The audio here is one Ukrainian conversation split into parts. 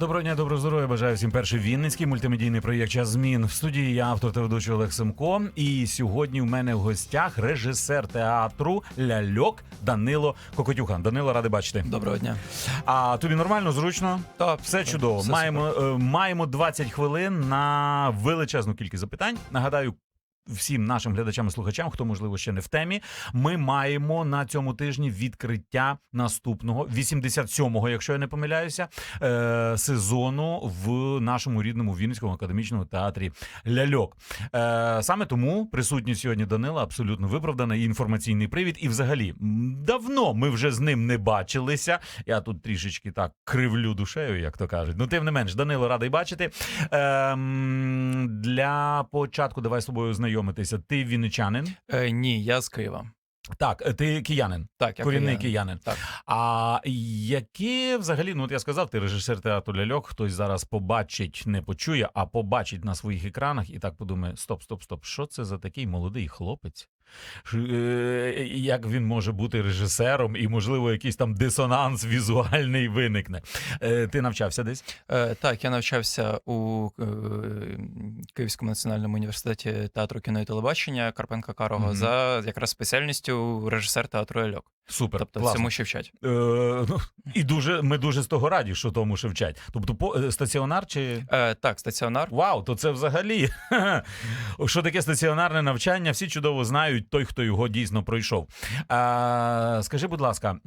Доброго дня, доброго здоров'я. Бажаю всім перший вінницький мультимедійний проєкт «Час змін. В студії я автор та ведучий Олег Семко. І сьогодні в мене в гостях режисер театру Ляльок Данило Кокотюхан. Данило, радий бачити. Доброго дня. А тобі нормально, зручно? Так, Все чудово. все маємо, е, маємо 20 хвилин на величезну кількість запитань. Нагадаю. Всім нашим глядачам і слухачам, хто можливо ще не в темі, ми маємо на цьому тижні відкриття наступного 87-го, якщо я не помиляюся, е, сезону в нашому рідному Вінницькому академічному театрі Ляльок. Е, саме тому присутність сьогодні Данила абсолютно виправдана інформаційний привід. І, взагалі, давно ми вже з ним не бачилися. Я тут трішечки так кривлю душею, як то кажуть. Ну, тим не менш, Данило радий бачити. Ем, для початку давай з тобою знайомитися. Ти вінничанин. Е, ні, я з Києва. Так, е, ти киянин, Так, я корінний киянин. киянин. Так. А які взагалі, ну от я сказав, ти режисер театру ляльок, хтось зараз побачить, не почує, а побачить на своїх екранах і так подумає: стоп, стоп, стоп, що це за такий молодий хлопець? Е, Як він може бути режисером, і, можливо, якийсь там дисонанс візуальний виникне. Е, Ти навчався десь? Е, так, я навчався у Київському національному університеті театру кіно і телебачення Карпенка Карого Мгм. за якраз спеціальністю режисер театру Ельок. Супер. Тобто класно. цьому ще вчать. Е, ну, і дуже, ми дуже з того раді, що тому ще вчать. Тобто, по, е, стаціонар чи. Е, так, стаціонар. Вау, то це взагалі. Що таке стаціонарне навчання? Всі чудово знають той, хто його дійсно пройшов. А, скажи, будь ласка,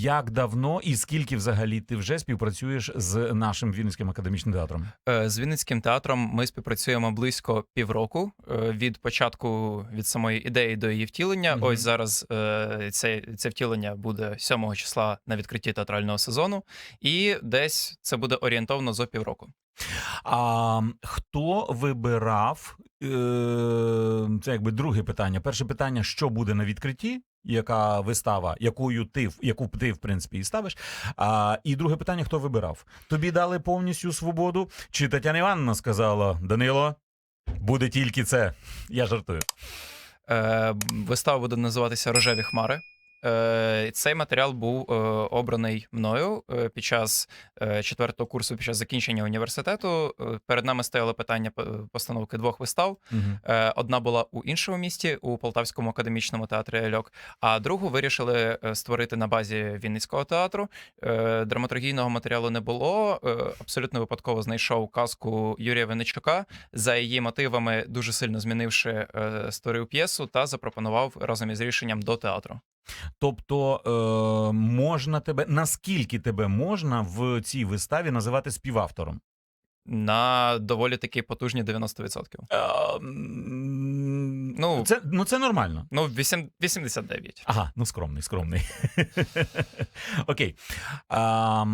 як давно і скільки взагалі ти вже співпрацюєш з нашим Вінницьким академічним театром? Е, з Вінницьким театром ми співпрацюємо близько півроку е, від початку від самої ідеї до її втілення. Мгм. Ось зараз е, це, це втілення буде 7 числа на відкритті театрального сезону, і десь це буде орієнтовно за півроку. А хто вибирав? Е, це якби друге питання. Перше питання: що буде на відкритті? Яка вистава, якою ти яку ти в принципі і ставиш? А і друге питання: хто вибирав? Тобі дали повністю свободу? Чи Тетяна Івановна сказала Данило? Буде тільки це. Я жартую. Е, вистава буде називатися Рожеві хмари. Е, Цей матеріал був е, обраний мною е, під час четвертого курсу, під час закінчення університету. Перед нами стояло питання постановки двох вистав. Е, Одна була у іншому місті, у Полтавському академічному театрі Ельок, а другу вирішили створити на базі Вінницького театру. Драматургійного матеріалу не було. Абсолютно випадково знайшов казку Юрія Винничука. За її мотивами, дуже сильно змінивши, створив п'єсу та запропонував разом із рішенням до театру. Тобто е, можна тебе наскільки тебе можна в цій виставі називати співавтором? На доволі таки потужні 90%. Е, Ну, це ну це нормально. Ну, вісім- 89. Ага, ну скромний, скромний. Окей. А,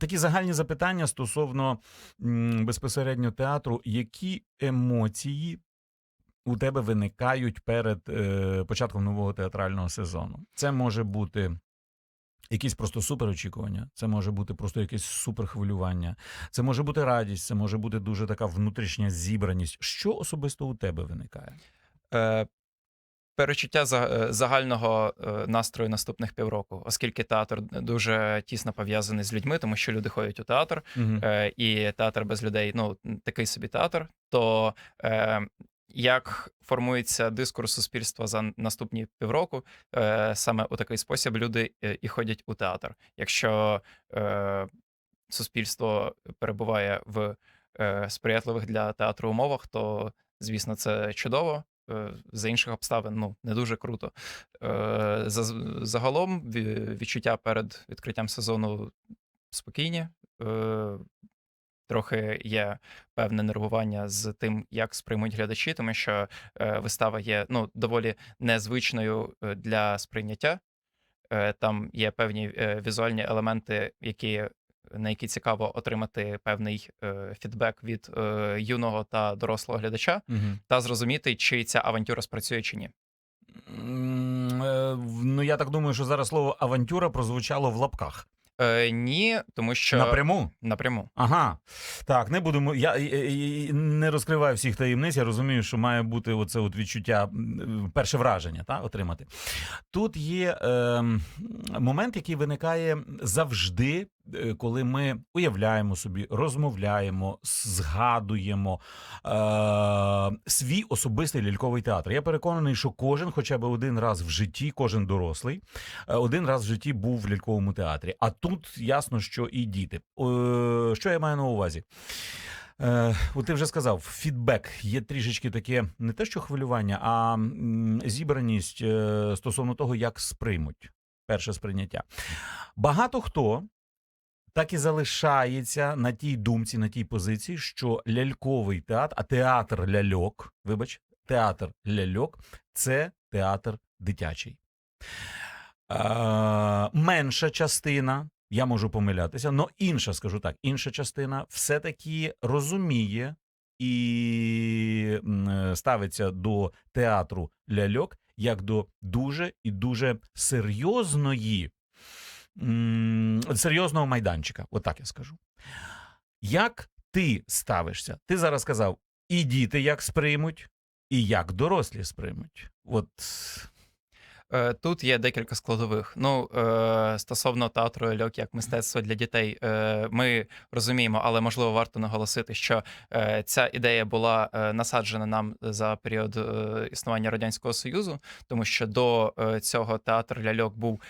такі загальні запитання стосовно м, безпосередньо театру. Які емоції у тебе виникають перед е, початком нового театрального сезону? Це може бути. Якісь просто суперочікування, це може бути просто якесь суперхвилювання, це може бути радість, це може бути дуже така внутрішня зібраність. Що особисто у тебе виникає? Е, перечуття е, загального е, настрою наступних півроку, оскільки театр дуже тісно пов'язаний з людьми, тому що люди ходять у театр, Угу. е, і театр без людей ну такий собі театр. То е, як формується дискурс суспільства за наступні півроку, е, саме у такий спосіб люди е, і ходять у театр. Якщо е, суспільство перебуває в сприятливих для театру умовах, то звісно це чудово. За інших обставин ну не дуже круто. За- Загалом відчуття перед відкриттям сезону спокійні. Трохи є певне нервування з тим, як сприймуть глядачі, тому що е, вистава є ну, доволі незвичною е, для сприйняття. Е, Там є певні візуальні елементи, які, на які цікаво отримати певний е, фідбек від е, юного та дорослого глядача, Угу. та зрозуміти, чи ця авантюра спрацює чи ні. Ну, я так думаю, що зараз слово авантюра прозвучало в лапках. Е, ні, тому що Напряму. напряму. Ага. Так, не будемо. Я е, е, е, не розкриваю всіх таємниць. Я розумію, що має бути оце от відчуття, м, перше враження, та, отримати. Тут є е, момент, який виникає завжди е, коли ми уявляємо собі, розмовляємо, згадуємо е, свій особистий ляльковий театр. Я переконаний, що кожен, хоча б один раз в житті, кожен дорослий, е, один раз в житті був в ляльковому театрі. А тут ясно, що і діти. Е, що я маю на увазі? Е, ти вже сказав, фідбек є трішечки таке не те, що хвилювання, а зібраність е, стосовно того, як сприймуть перше сприйняття. Багато хто так і залишається на тій думці, на тій позиції, що ляльковий театр, а театр ляльок, вибач, театр ляльок це театр дитячий. Е, менша частина, я можу помилятися, але інша, скажу так, інша частина все-таки розуміє і ставиться до театру ляльок як до дуже і дуже серйозної, серйозного майданчика. Отак я скажу. Як ти ставишся? Ти зараз сказав, і діти як сприймуть, і як дорослі сприймуть. От Е, Тут є декілька складових. Ну, е, стосовно театру ляльок як мистецтво для дітей, е, ми розуміємо, але можливо варто наголосити, що ця ідея була насаджена нам за період існування радянського союзу, тому що до цього театр ляльок був.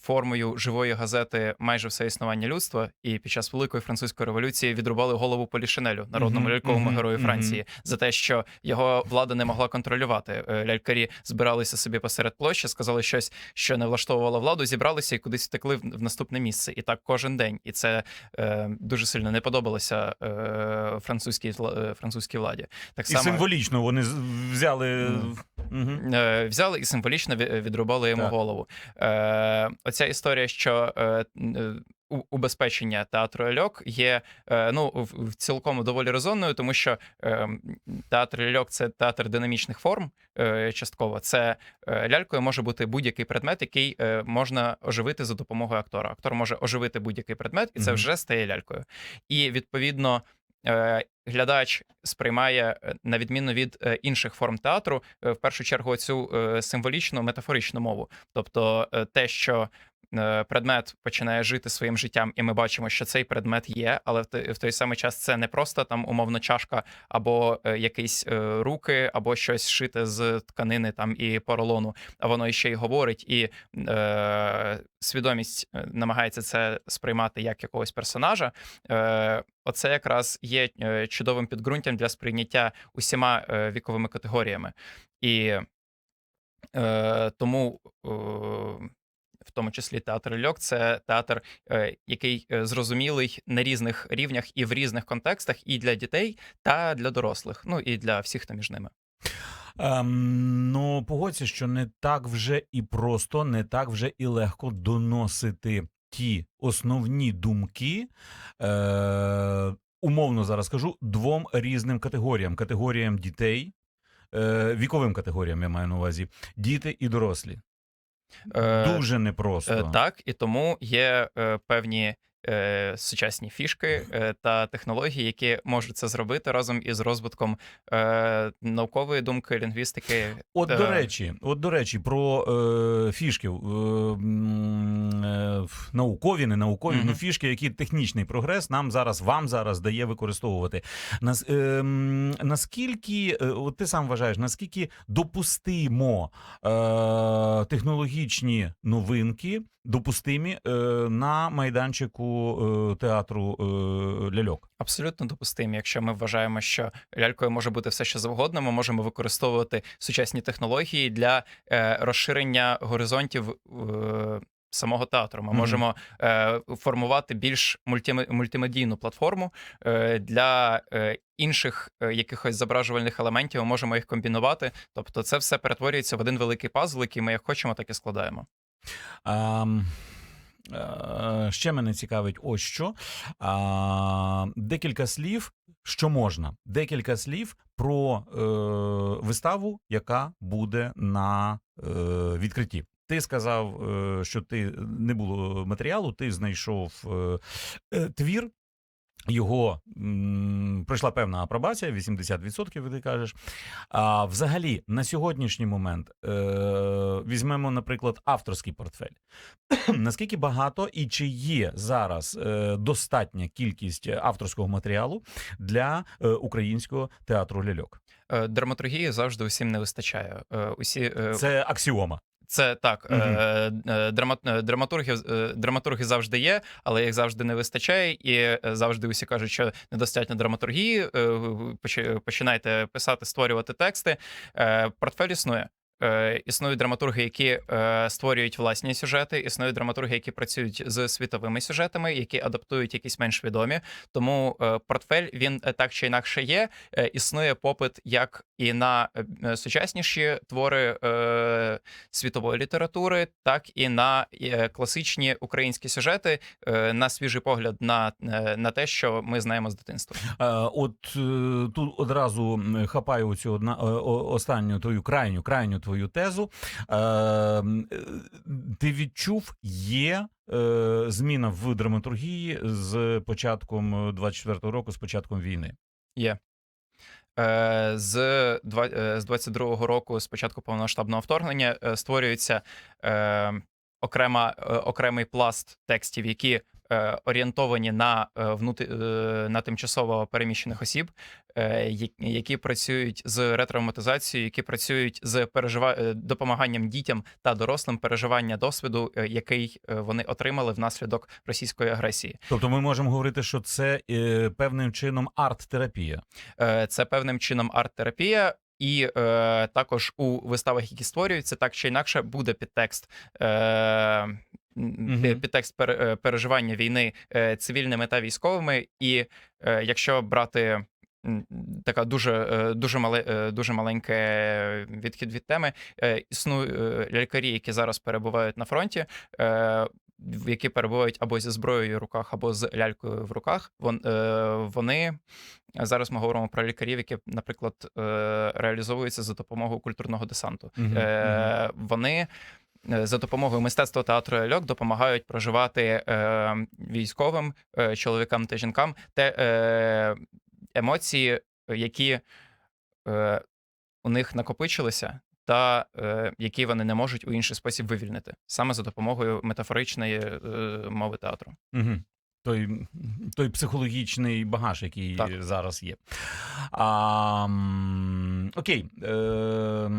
Формою живої газети майже все існування людства, і під час великої французької революції відрубали голову Полішинелю, народному ляльковому герою. Франції, за те, що його влада не могла контролювати. Е, Лялькарі збиралися собі посеред площі, сказали щось, що не влаштовувало владу, зібралися і кудись втекли в, наступне місце. І так кожен день. І це е, дуже сильно не подобалося е, французькій е, французькій владі. Так і само символічно вони взяли. Мгм. Мгм. е, взяли і символічно відрубали йому Так. голову. Е, оця історія, що е, е, убезпечення театру ляльок є е, ну в, в цілком доволі резонною, тому що е, театр ляльок це театр динамічних форм. е, Частково це е, лялькою може бути будь-який предмет, який е, можна оживити за допомогою актора. Актор може оживити будь-який предмет, і це вже стає лялькою. І відповідно. Е, Глядач сприймає е, на відміну від е, інших форм театру, в першу чергу цю символічну метафоричну мову, тобто те, що предмет починає жити своїм життям, і ми бачимо, що цей предмет є, але в той, самий час це не просто там умовно чашка, або е, якісь е, руки, або щось шите з тканини там і поролону, а воно ще й говорить, і е, свідомість е, намагається це сприймати як якогось персонажа. Е, оце якраз є е, чудовим підґрунтям для сприйняття усіма е, віковими категоріями. І е, тому. Е, в тому числі театр ляльок, це театр, е, який е, зрозумілий на різних рівнях і в різних контекстах, і для дітей, та для дорослих, ну і для всіх, хто між ними. Ем, ну, погодься, що не так вже і просто, не так вже і легко доносити ті основні думки. Е, умовно зараз скажу двом різним категоріям: категоріям дітей, е, віковим категоріям я маю на увазі, діти і дорослі. Е, Дуже непросто. Е, Так, і тому є е, певні е, сучасні фішки е, та технології, які можуть це зробити разом із розвитком е, наукової думки, лінгвістики. От Е, до речі, от до речі, про е, фішки, е, е, наукові, не наукові, Мгм. ну фішки, які технічний прогрес нам зараз, вам зараз дає використовувати. Нас, е, наскільки, е, от ти сам вважаєш, наскільки допустимо е, технологічні новинки, допустимі е, на майданчику е, театру е, ляльок? Абсолютно допустимі. Якщо ми вважаємо, що лялькою може бути все, що завгодно, ми можемо використовувати сучасні технології для е, розширення горизонтів. е, Самого театру ми Мгм. можемо е, формувати більш мультиме- мультимедійну платформу е, для е, інших е, якихось зображувальних елементів. Ми можемо їх комбінувати. Тобто, це все перетворюється в один великий пазл, який ми як хочемо, так і складаємо. А, е, ще мене цікавить ось що. А, декілька слів, що можна. Декілька слів про е, виставу, яка буде на е, відкритті. Ти сказав, е, що ти не було матеріалу, ти знайшов е, е, твір. Його м, пройшла певна апробація, 80%, як ти кажеш. А взагалі, на сьогоднішній момент е, візьмемо, наприклад, авторський портфель. Наскільки багато і чи є зараз е, достатня кількість авторського матеріалу для е, українського театру ляльок? Е, Драматургії завжди усім не вистачає. Е, Усі е, Це аксіома. Це так, Мгм. е, е, драма, драматургів драматурги, е, завжди є, але їх завжди не вистачає, і е, завжди усі кажуть, що недостатньо драматургії. е, поч- Починайте писати, створювати тексти. Е, Портфель існує. Е, Існують драматурги, які е, створюють власні сюжети, існують драматурги, які працюють з світовими сюжетами, які адаптують якісь менш відомі. Тому е, портфель він е, так чи інакше є. Е, Існує попит як і на е, сучасніші твори е, світової літератури, так і на е, класичні українські сюжети, е, на свіжий погляд на, е, на те, що ми знаємо з дитинства. Е, От тут одразу хапаю цю одна останню твою крайню, крайню твою тезу. Е, е, Ти відчув, є е, зміна в драматургії з початком 24-го року, з початком війни. Є. Е, З е, з 22-го року, з початку повномасштабного вторгнення, е, створюється е, окрема, е, окремий пласт текстів, які е, орієнтовані на, е, е, на тимчасово переміщених осіб, е, які працюють з ретравматизацією, які працюють з пережива... е, допомаганням дітям та дорослим переживання досвіду, е, який е, вони отримали внаслідок російської агресії. Тобто ми можемо говорити, що це е, певним чином арт-терапія. Е, Це певним чином арт-терапія. І е, також у виставах, які створюються, так чи інакше буде підтекст, е, пі- підтекст пере- е, переживання війни е, цивільними та військовими. І е, якщо брати така дуже, дуже, мале, дуже маленьке відхід від теми, існують лікарі, які зараз перебувають на фронті. Які перебувають або зі зброєю в руках, або з лялькою в руках, вон, вони зараз ми говоримо про лікарів, які, наприклад, реалізовуються за допомогою культурного десанту. Е, Вони за допомогою мистецтва театру ляльок допомагають проживати е, військовим е, чоловікам та жінкам те е, емоції, які е, у них накопичилися. Та е, які вони не можуть у інший спосіб вивільнити саме за допомогою метафоричної е, мови театру. Угу. Той, той психологічний багаж, який Так. зараз є. А, окей. Е,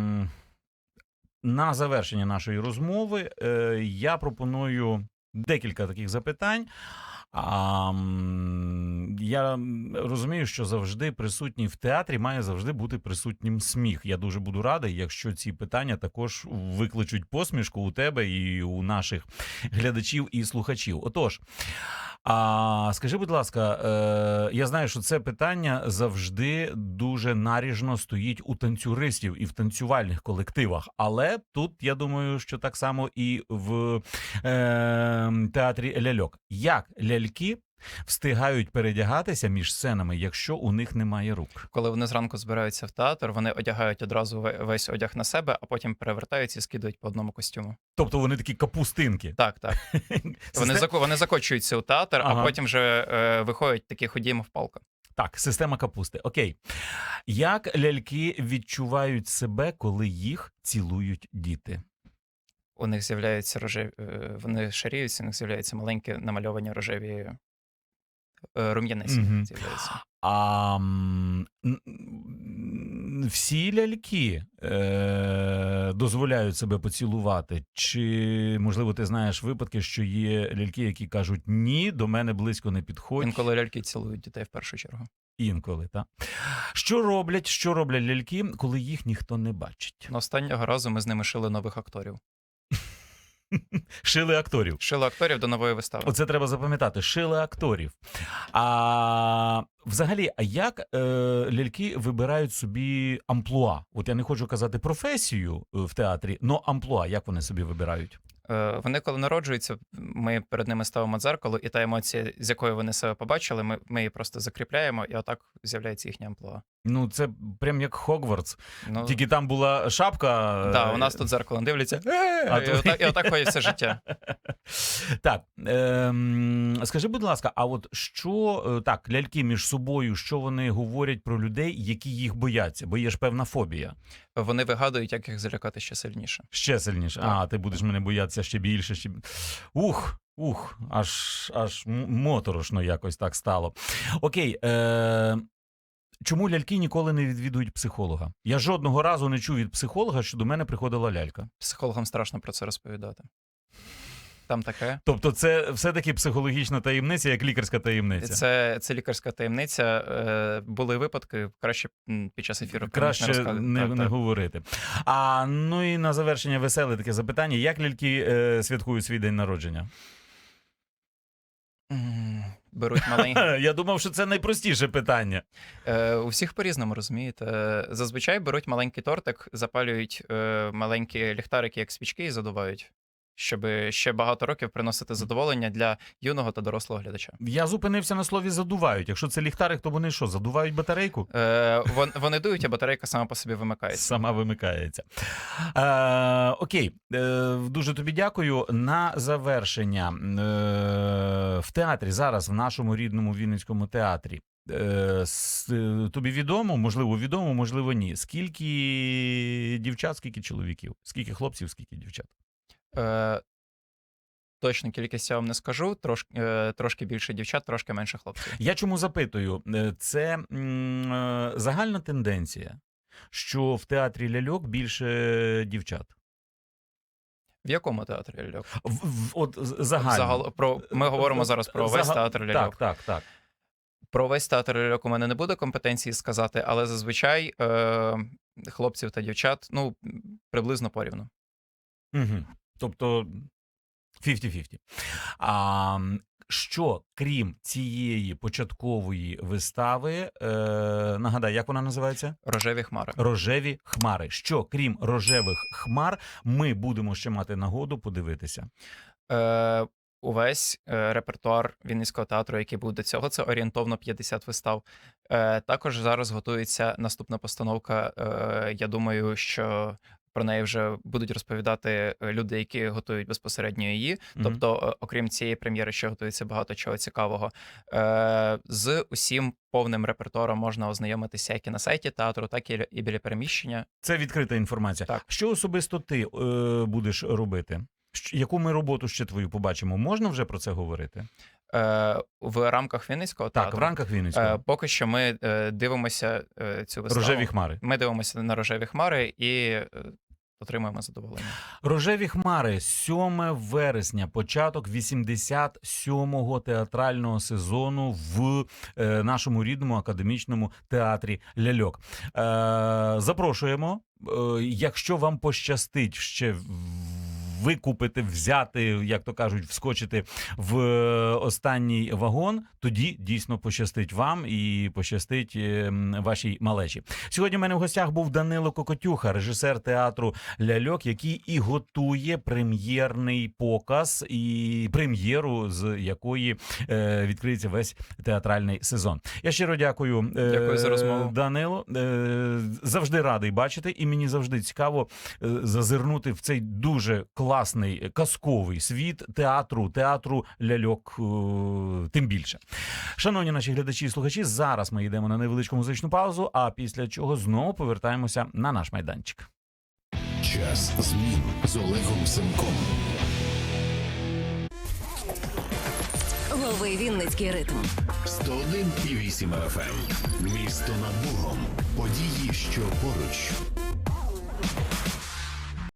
на завершення нашої розмови е, я пропоную декілька таких запитань. А, я розумію, що завжди присутній в театрі має завжди бути присутнім сміх. Я дуже буду радий, якщо ці питання також викличуть посмішку у тебе і у наших глядачів і слухачів. Отож, а скажи, будь ласка, е, я знаю, що це питання завжди дуже наріжно стоїть у танцюристів і в танцювальних колективах. Але тут я думаю, що так само і в е, театрі ляльок. Як ляльки встигають передягатися між сценами, якщо у них немає рук? Коли вони зранку збираються в театр, вони одягають одразу весь одяг на себе, а потім перевертаються і скидують по одному костюму. Тобто вони такі капустинки. Так, так. Вони, зако, вони закочуються у театр, Ага. а потім вже е, виходять такі ходімо в палка. Так, система капусти. Окей. Як ляльки відчувають себе, коли їх цілують діти? У них з'являються рожеві, е, вони шаріються, у них з'являються маленькі намальовані рожеві е, рум'яниці. Мгм. З'являються. А м, н- всі ляльки е, дозволяють себе поцілувати? Чи можливо ти знаєш випадки, що є ляльки, які кажуть ні, до мене близько не підходь Інколи ляльки цілують дітей в першу чергу. інколи, так? Що роблять, що роблять ляльки, коли їх ніхто не бачить? Но останнього разу ми з ними шили нових акторів. Шили акторів. Шили акторів до нової вистави. Оце треба запам'ятати. Шили акторів. А Взагалі, а як е, ляльки вибирають собі амплуа? От я не хочу казати професію е, в театрі, але амплуа, як вони собі вибирають? Е, Вони, коли народжуються, ми перед ними ставимо дзеркало, і та емоція, з якою вони себе побачили, ми, ми її просто закріпляємо, і отак з'являється їхня амплуа. Ну, це прям як Хогвартс. Ну, Тільки там була шапка. е, да, у нас тут дзеркало дивляться, А і, отак, і отак ходить все життя. Так, ем, скажи, будь ласка, а от що е, так, ляльки між собою, що вони говорять про людей, які їх бояться? Бо є ж певна фобія. Вони вигадують, як їх залякати ще сильніше. Ще сильніше. А, ти будеш мене боятися ще більше. Ще... Ух, ух, аж аж моторошно якось так стало. Окей. Е... Чому ляльки ніколи не відвідують психолога? Я жодного разу не чув від психолога, що до мене приходила лялька. Психологам страшно про це розповідати. Там таке. Тобто, це все-таки психологічна таємниця, як лікарська таємниця. Це, це лікарська таємниця. Е, були випадки, краще під час ефіру Краще не, не, Так, так. говорити. А ну і на завершення веселе таке запитання: як ляльки е, святкують свій день народження? Беруть маленькі. Я думав, що це найпростіше питання. Е, у всіх по-різному розумієте. Зазвичай беруть маленький тортик, запалюють е, маленькі ліхтарики, як свічки, і задувають, щоб ще багато років приносити задоволення для юного та дорослого глядача. Я зупинився на слові задувають. Якщо це ліхтарик, то вони що, задувають батарейку? Е, вон, вони дують, а батарейка сама по собі вимикається. Сама вимикається. Е, окей, е, дуже тобі дякую. На завершення е, в театрі зараз, в нашому рідному Вінницькому театрі. Е, тобі відомо, можливо, відомо, можливо, ні. Скільки дівчат, скільки чоловіків, скільки хлопців, скільки дівчат? Е, точну кількість я вам не скажу. Трош, е, трошки більше дівчат, трошки менше хлопців. Я чому запитую? Е, Це м, е, загальна тенденція, що в театрі ляльок більше дівчат. В якому театрі ляльок? В, в, от загально. Загал, про, ми говоримо зараз про весь театр ляльок. Так, так, так. Про весь театр ляльок у мене не буде компетенції сказати, але зазвичай е, хлопців та дівчат ну, приблизно порівну. Угу. Тобто 50-50. А, що крім цієї початкової вистави, е, нагадай, як вона називається? Рожеві хмари. Рожеві хмари. Що крім рожевих хмар, ми будемо ще мати нагоду подивитися. Е, увесь е, репертуар Вінницького театру, який був до цього, це орієнтовно 50 вистав. Е, також зараз готується наступна постановка. Е, я думаю, що про неї вже будуть розповідати е, люди, які готують безпосередньо її. Мгм. Тобто, е, окрім цієї прем'єри, ще готується багато чого цікавого. Е, з усім повним репертуаром можна ознайомитися як і на сайті театру, так і і біля переміщення. Це відкрита інформація. Так. Що особисто ти е, будеш робити? Яку ми роботу ще твою побачимо? Можна вже про це говорити? В рамках Вінницького Так, театру. в рамках Вінницького. Поки що ми дивимося цю виставу. Рожеві хмари. Ми дивимося на рожеві хмари і отримуємо задоволення. Рожеві хмари, 7 вересня, початок 87-го театрального сезону в е, нашому рідному академічному театрі Ляльок. Е, запрошуємо. Е, якщо вам пощастить ще в- викупити, взяти, як то кажуть, вскочити в е, останній вагон, тоді дійсно пощастить вам і пощастить е, вашій малечі. Сьогодні в мене в гостях був Данило Кокотюха, режисер театру ляльок, який і готує прем'єрний показ і прем'єру, з якої е, відкриється весь театральний сезон. Я щиро дякую, Дякую за розмову. Данило. Завжди радий бачити, і мені завжди цікаво зазирнути в цей дуже класний е, казковий світ театру, театру ляльок. е, Тим більше. Шановні наші глядачі і слухачі, зараз ми йдемо на невеличку музичну паузу, а після чого знову повертаємося на наш майданчик. Час змін з Олегом Семком. Лови Вінницький ритм. 101,8 FM. Місто над Богом. Події, що поруч.